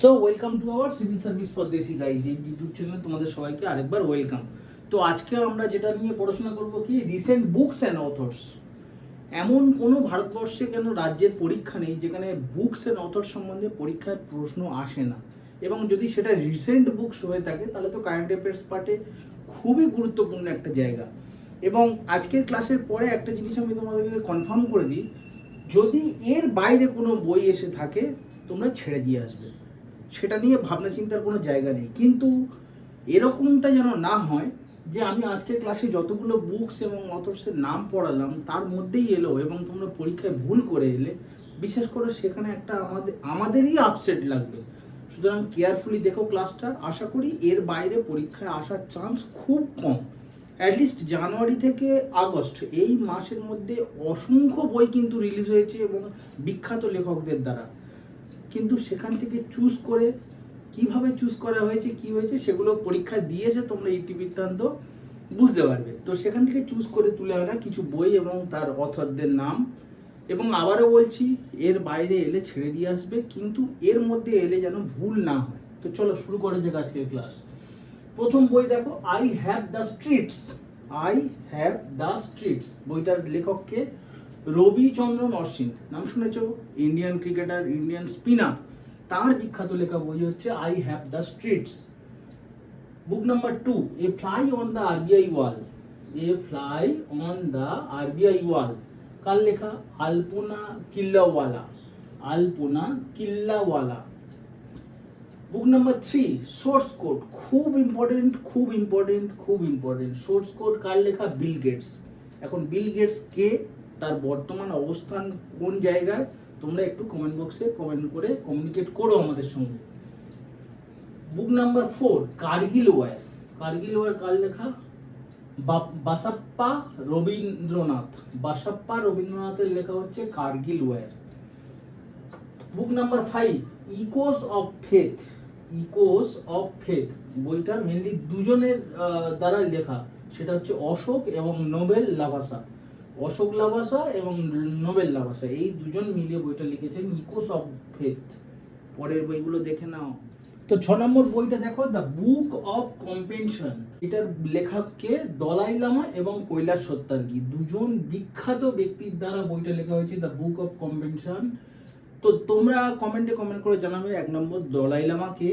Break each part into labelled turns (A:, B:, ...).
A: So welcome to our civil service পদ্মেসি guys এই YouTube চ্যানেলে তোমাদের সবাইকে আরেকবার ওয়েলকাম তো আজকে আমরা যেটা নিয়ে পড়াশোনা করব কি রিসেন্ট বুকস অ্যান্ড অথর্স এমন কোনো ভারতবর্ষে কেন রাজ্যের পরীক্ষা নেই যেখানে বুকস অ্যান্ড অথর্স সম্বন্ধে পরীক্ষায় প্রশ্ন আসে না? এবং যদি সেটা রিসেন্ট বুকস হয়ে থাকে, তাহলে তো কারেন্ট অ্যাফেয়ার্স পার্টে খুবই গুরুত্বপূর্ণ একটা জায়গা। এবং আজকের ক্লাসের পরে একটা জিনিস আমি তোমাদেরকে কনফার্ম করে দিই, যদি এর বাইরে কোনো বই এসে থাকে, তোমরা ছেড়ে দিয়ে আসবে। সেটা নিয়ে ভাবনা চিন্তার কোনো জায়গা নেই। কিন্তু এরকমটা যেন না হয় যে আমি আজকের ক্লাসে যতগুলো বুকস এবং অথর্সের নাম পড়ালাম, তার মধ্যেই এলো এবং তোমরা পরীক্ষায় ভুল করে এলে বিশেষ করে সেখানে একটা আমাদের, আমাদেরই আপসেট লাগবে। সুতরাং কেয়ারফুলি দেখো ক্লাসটা আশা করি এর বাইরে পরীক্ষায় আসার চান্স খুব কম। অ্যাটলিস্ট জানুয়ারি থেকে আগস্ট, এই মাসের মধ্যে অসংখ্য বই কিন্তু রিলিজ হয়েছে এবং বিখ্যাত লেখকদের দ্বারা। কিন্তু সেখান থেকে চুজ করে কীভাবে চুজ করা হয়েছে, কি হয়েছে, সেগুলো পরীক্ষা দিয়েছে তোমরা ইতিবৃত্তান্ত বুঝতে পারবে। তো সেখান থেকে চুজ করে তুলে আনা কিছু বই এবং তার অথরদের নাম। এবং আবারও বলছি, এর বাইরে এলে ছেড়ে দিয়ে আসবে, কিন্তু এর মধ্যে এলে যেন ভুল না হয়। তো চলো শুরু করে যাক আজকের ক্লাস প্রথম বই দেখো I have the streets I have the streets বইটার লেখককে রবিচন্দ্রন অশ্বিন। নাম শুনেছ? ইন্ডিয়ান ক্রিকেটার ইন্ডিয়ান স্পিনার তার বিখ্যাত লেখা বই হচ্ছে I have the streets book number two a fly on the RBI wall a fly on the RBI wall কার লেখা? Alpana Killawala. Alpana Killawala. Book number three source code খুব important খুব important খুব important source code কার লেখা? Bill Gates এখন Bill Gates কে তার বর্তমান অবস্থান কোন জায়গায়, তোমরা একটু কমেন্ট বক্সে কমেন্ট করে কমিউনিকেট করো আমাদের সঙ্গে। Book number four Kargil war Kargil war কার লেখা? বাসাপ্পা রবীন্দ্রনাথ। বাসাপ্পা রবীন্দ্রনাথের লেখা হচ্ছে Kargil war book number five echoes of faith echoes of faith বইটা মেনলি দুজনের দ্বারা লেখা। সেটা হচ্ছে অশোক এবং নোবেল লাভাসা অশোক লাভাসা এবং নোবেল লাভাসা, এই দুজন মিলিয়ে বইটা লিখেছেন ইকোস অফ ফেথ। পরের বইগুলো দেখে নাও। তো ছ নম্বর বইটা দেখো, দ্য বুক অফ কম্পেনশন এটার লেখককে দলাই লামা এবং কৈলাস সত্যার্গী দুজন বিখ্যাত ব্যক্তির দ্বারা বইটা লেখা হয়েছে, দ্য বুক অফ কম্পেনশন তো তোমরা কমেন্টে কমেন্ট করে জানাবে এক নম্বর দলাই লামাকে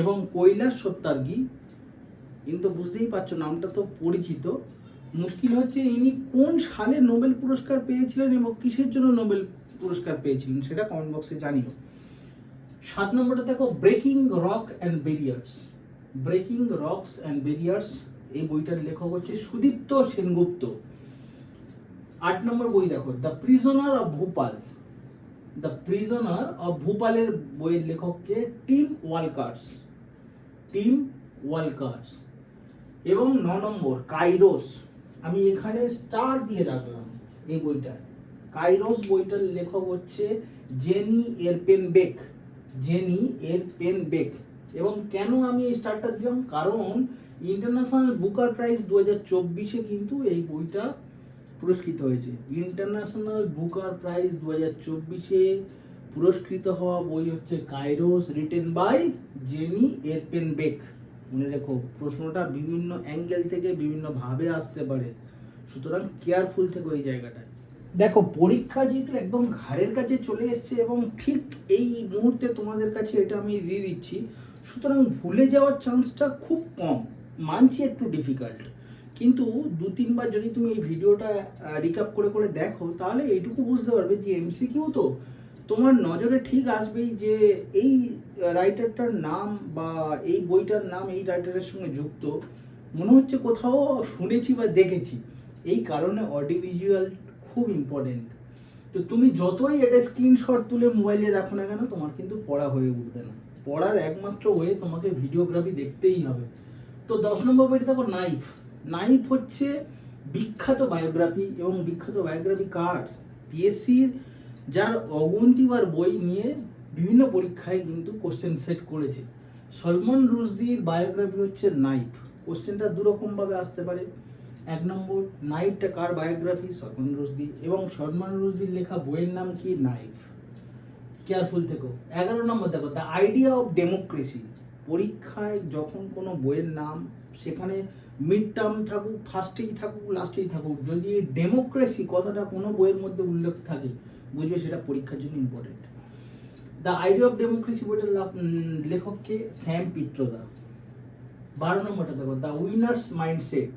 A: এবং কৈলাস সত্যার্গী কিন্তু বুঝতেই পারছ, নামটা তো পরিচিত। মুশকিল হচ্ছে ইনি কোন সালে নোবেল পুরস্কার পেয়েছিলেন এবং কিসের জন্য নোবেল পুরস্কার পেয়েছিলেন সেটা কমেন্ট বক্সে জানিও। সাত নম্বরটা দেখো breaking rock and barriers breaking rocks and barriers এই বইটার লেখক হচ্ছে সুদীপ্ত সেনগুপ্ত। আট নম্বর বই দেখো the prisoner of Bhopal the prisoner of ভোপালের বইয়ের লেখককে টিম ওয়ালকার্স টিম ওয়ালকার্স এবং ন নম্বর কাইরোস আমি এখানে স্টার দিয়ে রাখলাম এই বইটা। কাইরোস বইটার লেখক হচ্ছে Jenny Erpenbeck Jenny Erpenbeck এবং কেন আমি এই স্টারটা দিলাম? কারণ ইন্টারন্যাশনাল বুকার প্রাইজ দু হাজার চব্বিশে কিন্তু এই বইটা পুরস্কৃত হয়েছে। ইন্টারন্যাশনাল বুকার প্রাইজ দু হাজার চব্বিশে পুরস্কৃত হওয়া বই হচ্ছে Kairos written by Jenny Erpenbeck মনে রেখো, প্রশ্নটা বিভিন্ন অ্যাঙ্গেল থেকে বিভিন্ন ভাবে আসতে পারে। সুতরাং কেয়ারফুল থেকে ওই জায়গাটায়। দেখো, পরীক্ষা যেহেতু একদম ঘাড়ের কাছে চলে এসছে এবং ঠিক এই মুহূর্তে তোমাদের কাছে এটা আমি দিয়ে দিচ্ছি। সুতরাং ভুলে যাওয়ার চান্সটা খুব কম, মানছি একটু ডিফিকাল্ট কিন্তু দু, তিনবার যদি তুমি এই ভিডিওটা রিকাপ করে করে দেখো, তাহলে এইটুকু বুঝতে পারবে যে এমসিকিউ তো তোমার নজরে ঠিক আসবেই যে এই রাইটারটার নাম বা এই বইটার নাম এই রাইটারের সঙ্গে যুক্ত, মনে হচ্ছে কোথাও শুনেছি বা দেখেছি। এই কারণে অডিও ভিজুয়াল খুব ইম্পর্টেন্ট তো তুমি যতই এটা স্ক্রিনশট তুলে মোবাইলে রাখো না কেন, তোমার কিন্তু পড়া হয়ে উঠবে না। পড়ার একমাত্র ওয়ে তোমাকে ভিডিওগ্রাফি দেখতেই হবে। তো দশ নম্বর বইটা দেখো নাইফ নাইফ হচ্ছে বিখ্যাত বায়োগ্রাফি এবং বিখ্যাত বায়োগ্রাফি কার? পিএসসির যার অগন্তিবার বই নিয়ে বিভিন্ন পরীক্ষায় কিন্তু কোশ্চেন সেট করেছে। সলমন রুশদির বায়োগ্রাফি হচ্ছে নাইফ। কোশ্চেনটা দুরকমভাবে আসতে পারে। এক নম্বর, নাইফটা কার বায়োগ্রাফি সলমন রুশদি। এবং সলমন রুশদির লেখা বইয়ের নাম কি? নাইফ। কেয়ারফুল থেকো। এগারো নম্বর দেখো দ্য আইডিয়া অফ ডেমোক্রেসি পরীক্ষায় যখন কোনো বইয়ের নাম, সেখানে মিড টার্ম থাকুক ফার্স্টেই থাকুক লাস্টেই থাকুক, যদি ডেমোক্রেসি কথাটা কোনো বইয়ের মধ্যে উল্লেখ থাকে, বুঝবে সেটা পরীক্ষার জন্য important the idea of democracy বইটার লেখককে স্যাম পিত্রদা। বারো নম্বরটা দেখো the winners mindset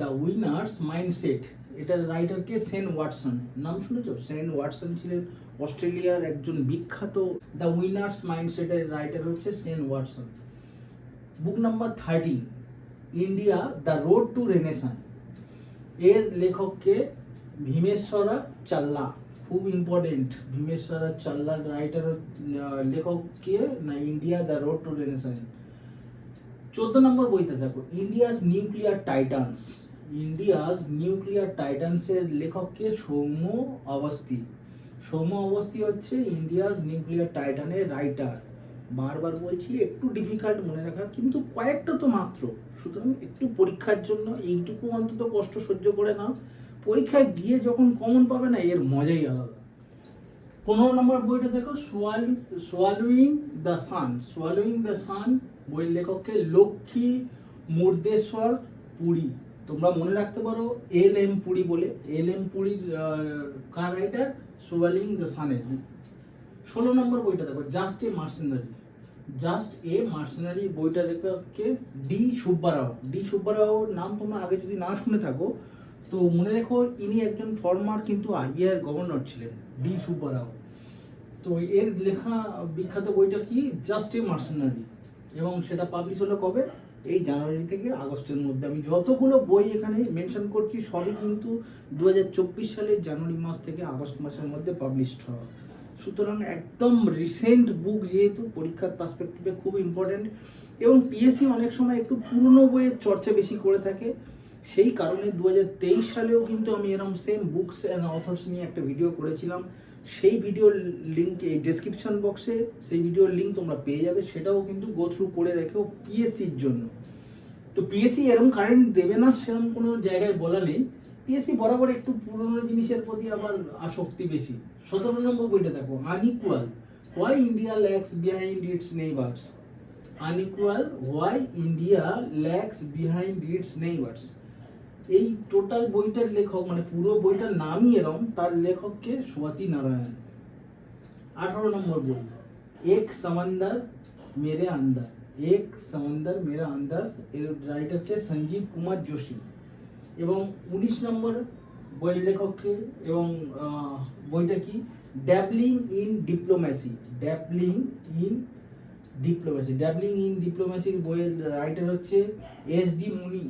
A: the winners mindset এটার রাইটারকে সেন ওয়াটসন নাম শুনেছ? সেন ওয়াটসন ছিলেন অস্ট্রেলিয়ার একজন বিখ্যাত। দ্য উইনার্স মাইন্ডসেটের রাইটার হচ্ছে Shane Watson book number thirty India the road to renaissance এর লেখককে ভীমেশ্বরা চাল্লা। খুব ইম্পর্টেন্ট ভীমেশ্বরা চাল্লা রাইটার লেখককে না India the road to renaissance চোদ্দ নম্বর বইতে দেখো India's nuclear titans India's nuclear টাইটান্সের লেখককে সৌম্য অবস্থি। সৌম্য অবস্থি হচ্ছে ইন্ডিয়াস নিউক্লিয়ার টাইটানের রাইটার বারবার বলছি, একটু ডিফিকাল্ট মনে রাখা, কিন্তু কয়েকটা তো মাত্র। সুতরাং একটু পরীক্ষার জন্য এইটুকু অন্তত কষ্ট সহ্য করে নাও। পরীক্ষায় গিয়ে যখন কমন পাবে না, এর মজাই আলাদা। পনেরো নম্বর বইটা দেখো, সোয়াল, সোয়ালুইং দ্য সান। সোয়ালুইং দ্য সান বইয়ের লেখককে লক্ষ্মী মুর্দেশ্বর পুরী। তোমরা মনে রাখতে পারো, এল এম পুরী বলে। এল এম পুরীর কার রাইটার সোয়ালিং দ্য সানের। ষোলো নম্বর বইটা দেখো just a mercenary just a mercenary বইটা লেখককে ডি সুব্বারাও। ডি সুব্বারাওর নাম তোমরা আগে যদি না শুনে থাকো তো মনে রেখো, ইনি একজন ফর্মার কিন্তু আরবিআইয়ের গভর্নর ছিলেন, ডি সুব্বারাও। তো এর লেখা বিখ্যাত বইটা কি? জাস্ট এ মার্সেনারি এবং সেটা পাবলিশ হলো কবে? এই জানুয়ারি থেকে আগস্টের মধ্যে। আমি যতগুলো বই এখানে মেনশন করছি, সবই কিন্তু দু হাজার চব্বিশ সালের জানুয়ারি মাস থেকে আগস্ট মাসের মধ্যে পাবলিশড হওয়া। সুতরাং একদম রিসেন্ট বুক যেহেতু, পরীক্ষার পার্সপেক্টিভে খুব ইম্পর্ট্যান্ট এবং পিএসসি অনেক সময় একটু পুরনো বইয়ের চর্চা বেশি করে থাকে। সেই কারণে দু হাজার তেইশ সালেও কিন্তু আমি এরকম সেম বুকস অ্যান্ড অথর্স নিয়ে একটা ভিডিও করেছিলাম। সেই ভিডিওর লিঙ্ক এই ডেসক্রিপশন বক্সে সেই ভিডিওর লিঙ্ক তোমরা পেয়ে যাবে, সেটাও কিন্তু গো থ্রু করে রেখেও পিএসসির জন্য। তো পিএসসি এরকম কারেন্ট দেবে না সেরকম কোনো জায়গায় বলা নেই। পিএসসি বরাবর একটু পুরনো জিনিসের প্রতি আবার আসক্তি বেশি। সতেরো নম্বর বইটা দেখো unequal why India lags behind its neighbours unequal why India lags behind its neighbours এই টোটাল বইটার লেখক মানে পুরো বইটার নামই এরম, তার লেখককে স্বাতি নারায়ণ। আঠারো নম্বর বই। এক সমন্দর মেরে আন্দার। এক সমন্দর মেরা আন্দার, এর রাইটারকে সঞ্জীব কুমার যোশী। এবং উনিশ নম্বর বইয়ের লেখককে এবং বইটা কি? Dabbling in diplomacy dabbling in diplomacy dabbling in ডিপ্লোম্যাসির বইয়ের রাইটার হচ্ছে এস ডি মুনি।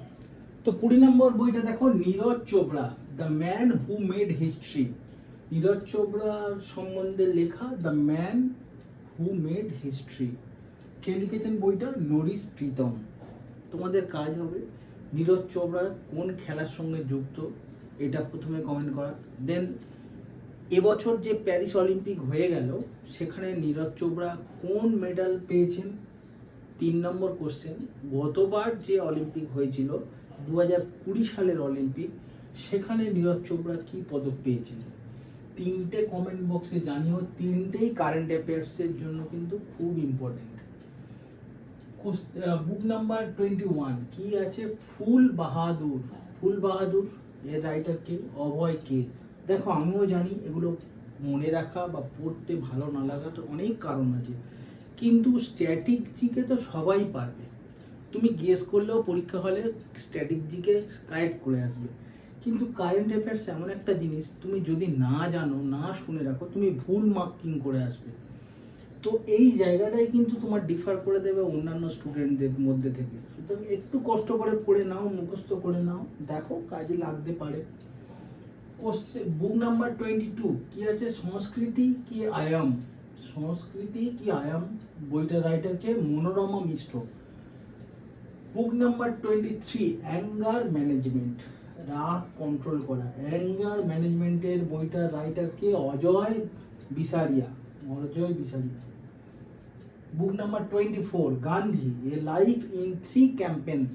A: তো কুড়ি নম্বর বইটা দেখো, Neeraj Chopra the man who made history Neeraj চোপড়ার সম্বন্ধে লেখা the man who made history কে লিখেছেন বইটা? নরিস প্রীতম। তোমাদের কাজ হবে, নীরজ চোপড়া কোন খেলার সঙ্গে যুক্ত? এটা প্রথমে কমেন্ট করা। দেন এবছর যে প্যারিস অলিম্পিক হয়ে গেল, সেখানে নীরজ চোপড়া কোন মেডাল পেয়েছেন? তিন নম্বর কোশ্চেন গতবার যে অলিম্পিক হয়েছিল দু হাজার কুড়ি সালের অলিম্পিক, সেখানে নীরজ চোপড়া কি পদক পেয়েছেন? তিনটে কমেন্ট বক্সে জানিও, তিনটেই কারেন্ট অ্যাফেয়ার্সের জন্য কিন্তু খুব important book number twenty one কি আছে? ফুল বাহাদুর। ফুল বাহাদুর, এর রাইটার কে? অভয় কে? দেখো, আমিও জানি এগুলো মনে রাখা বা পড়তে ভালো না লাগার অনেক কারণ আছে, কিন্তু স্ট্যাটিক জিকে তো সবাই পারবে। তুমি গেস করলেও পরীক্ষা হলে স্ট্যাটিক জিকে কারেক্ট করে আসবে। কিন্তু কারেন্ট অ্যাফেয়ার্স এমন একটা জিনিস, তুমি যদি না জানো, না শুনে রাখো, তুমি ভুল মার্কিং করে আসবে। তো এই জায়গাটাই কিন্তু তোমার ডিফার করে দেবে অন্যান্য স্টুডেন্টদের মধ্যে থেকে। সুতরাং একটু কষ্ট করে পড়ে নাও, মুখস্থ করে নাও, দেখো কাজে লাগতে পারে। বুক নাম্বার টোয়েন্টি টু কি আছে? সংস্কৃতি কি আয়াম? সংস্কৃতি কি আয়াম? বইটা রাইটারকে Manorama Mishra. Book number twenty three anger management রাগ কন্ট্রোল করা। অ্যাঙ্গার ম্যানেজমেন্টের বইটার রাইটারকে Ajay Bisaria. Ajay Bisaria. Book number twenty four Gandhi. A life in three campaigns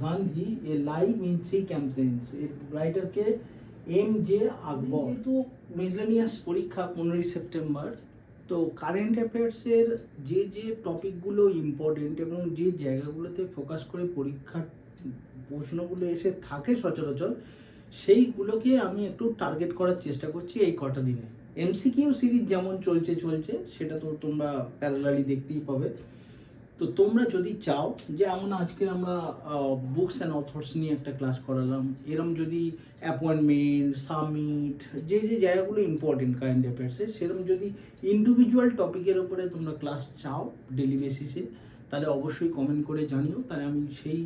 A: Gandhi, a life in three campaigns এর রাইটারকে এম জে আকবর। যেহেতু miscellaneous পরীক্ষা পনেরোই September তো কারেন্ট অ্যাফেয়ার্সের যে যে টপিকগুলো ইম্পর্টেন্ট এবং যে জায়গাগুলোতে ফোকাস করে পরীক্ষার প্রশ্নগুলো এসে থাকে সচরাচর, সেইগুলোকে আমি একটু টার্গেট করার চেষ্টা করছি এই কটা দিনে। এমসিকিউ সিরিজ যেমন চলছে চলছে, সেটা তো তোমরা প্যারালালি দেখতেই পাবে। তো তোমরা যদি চাও যে এমন আজকে আমরা বুকস অ্যান্ড অথর্স নিয়ে একটা ক্লাস করালাম, এরম যদি অ্যাপয়েন্টমেন্ট সামিট যে যে জায়গাগুলো ইম্পর্টেন্ট কারেন্ট অ্যাফেয়ার্সে সেরকম যদি ইন্ডিভিজুয়াল টপিকের উপরে তোমরা ক্লাস চাও ডেলি বেসিসে তাহলে অবশ্যই কমেন্ট করে জানিও। তাহলে আমি সেই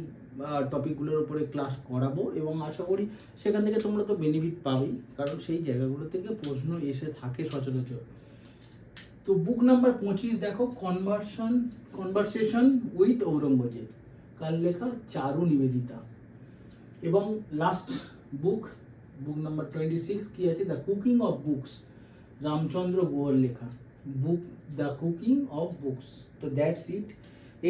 A: টপিকগুলোর উপরে ক্লাস করাবো এবং আশা করি সেখান থেকে তোমরা তো বেনিফিট পাবেই, কারণ সেই জায়গাগুলো থেকে প্রশ্ন এসে থাকে সচরাচর। তো বুক নাম্বার পঁচিশ দেখো কনভার্সন কনভারসেশন উইথ ঔরঙ্গজেব কার লেখা? চারু নিবেদিতা। এবং last book book number twenty six কী আছে? The cooking of books Ramachandra গুহর লেখা। Book the cooking of books তো দ্যাটস ইট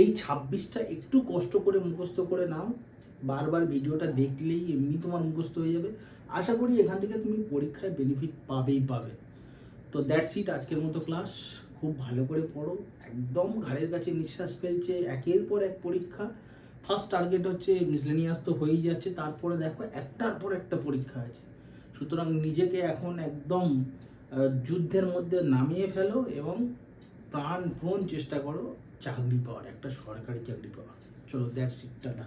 A: এই ছাব্বিশটা একটু কষ্ট করে মুখস্থ করে নাও। বারবার ভিডিওটা দেখলেই এমনি তোমার মুখস্থ হয়ে যাবে। আশা করি এখান থেকে তুমি পরীক্ষায় বেনিফিট পাবেই পাবে। তো দ্যাটস ইট আজকের মতো ক্লাস খুব ভালো করে পড়ো। একদম ঘাড়ের কাছে নিঃশ্বাস ফেলছে, একের পর এক পরীক্ষা। ফার্স্ট টার্গেট হচ্ছে মিসলেনিয়াস তো হয়েই যাচ্ছে। তারপরে দেখো একটার পর একটা পরীক্ষা আছে। সুতরাং নিজেকে এখন একদম যুদ্ধের মধ্যে নামিয়ে ফেলো এবং প্রাণপণ চেষ্টা করো চাকরি পাওয়ার, একটা সরকারি চাকরি পাওয়ার। চলো দ্যাটস ইট টাটা।